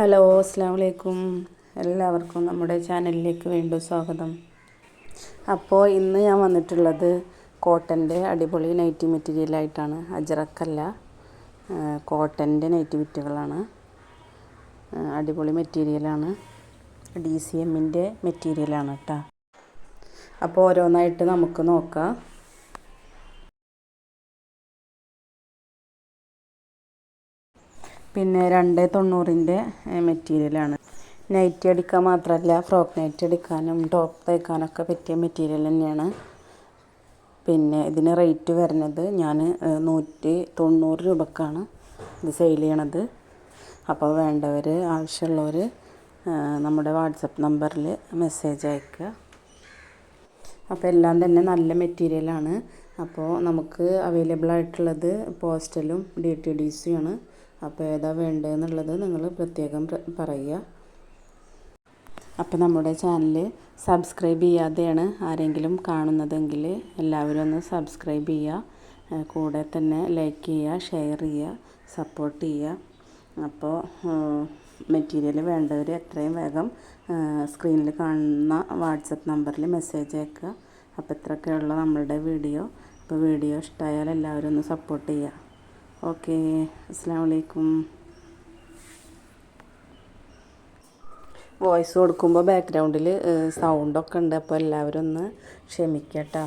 Hello അസ്സാം വലൈക്കും എല്ലാവർക്കും നമ്മുടെ ചാനലിലേക്ക് വീണ്ടും സ്വാഗതം. അപ്പോൾ ഇന്ന് ഞാൻ വന്നിട്ടുള്ളത് കോട്ടന്റെ അടിപൊളി നൈറ്റി മെറ്റീരിയലായിട്ടാണ് അജറക്കല്ല കോട്ടന്റെ നൈറ്റി വിറ്റുകളാണ്. അടിപൊളി മെറ്റീരിയലാണ് ഡി സി എമ്മിന്റെ മെറ്റീരിയലാണ് കേട്ടോ അപ്പോൾ ഓരോന്നായിട്ട് നമുക്ക് നോക്കാം. പിന്നെ രണ്ട് തൊണ്ണൂറിന്റെ മെറ്റീരിയലാണ്. നൈറ്റി അടിക്കാൻ മാത്രമല്ല ഫ്രോക്ക് നൈറ്റി അടിക്കാനും ടോപ്പ് തയ്ക്കാനൊക്കെ പറ്റിയ മെറ്റീരിയൽ തന്നെയാണ്. പിന്നെ ഇതിന് റേറ്റ് വരുന്നത് ഞാൻ നൂറ്റി തൊണ്ണൂറ് രൂപക്കാണ് ഇത് സെയിൽ ചെയ്യണത്. അപ്പോൾ വേണ്ടവർ ആവശ്യമുള്ളവർ നമ്മുടെ വാട്സപ്പ് നമ്പറിൽ മെസ്സേജ് അയക്കുക അപ്പോൾ എല്ലാം തന്നെ നല്ല മെറ്റീരിയലാണ്. അപ്പോൾ നമുക്ക് അവൈലബിൾ ആയിട്ടുള്ളത് പോസ്റ്റലും ഡി ടി ഡി സിയാണ് അപ്പോൾ ഏതാ വേണ്ടതെന്നുള്ളത് നിങ്ങൾ പ്രത്യേകം പറയുക. അപ്പോൾ നമ്മുടെ ചാനൽ സബ്സ്ക്രൈബ് ചെയ്യാതെയാണ് ആരെങ്കിലും കാണുന്നതെങ്കിൽ എല്ലാവരും ഒന്ന് സബ്സ്ക്രൈബ് ചെയ്യുക. കൂടെ തന്നെ ലൈക്ക് ചെയ്യുക ഷെയർ ചെയ്യുക സപ്പോർട്ട് ചെയ്യുക. അപ്പോൾ മെറ്റീരിയൽ വേണ്ടവർ എത്രയും വേഗം സ്ക്രീനിൽ കാണുന്ന വാട്സപ്പ് നമ്പറിൽ മെസ്സേജ് അയക്കുക. അപ്പോൾ ഇത്രയൊക്കെയുള്ള നമ്മളുടെ വീഡിയോ. അപ്പോൾ വീഡിയോ ഇഷ്ടമായാൽ എല്ലാവരും ഒന്ന് സപ്പോർട്ട് ചെയ്യുക. ഓക്കെ അസ്സാം വലൈക്കും വോയിസ് കൊടുക്കുമ്പോൾ ബാക്ക്ഗ്രൗണ്ടിൽ സൗണ്ടൊക്കെ ഉണ്ട് അപ്പോൾ എല്ലാവരും ഒന്ന് ക്ഷമിക്കട്ടോ.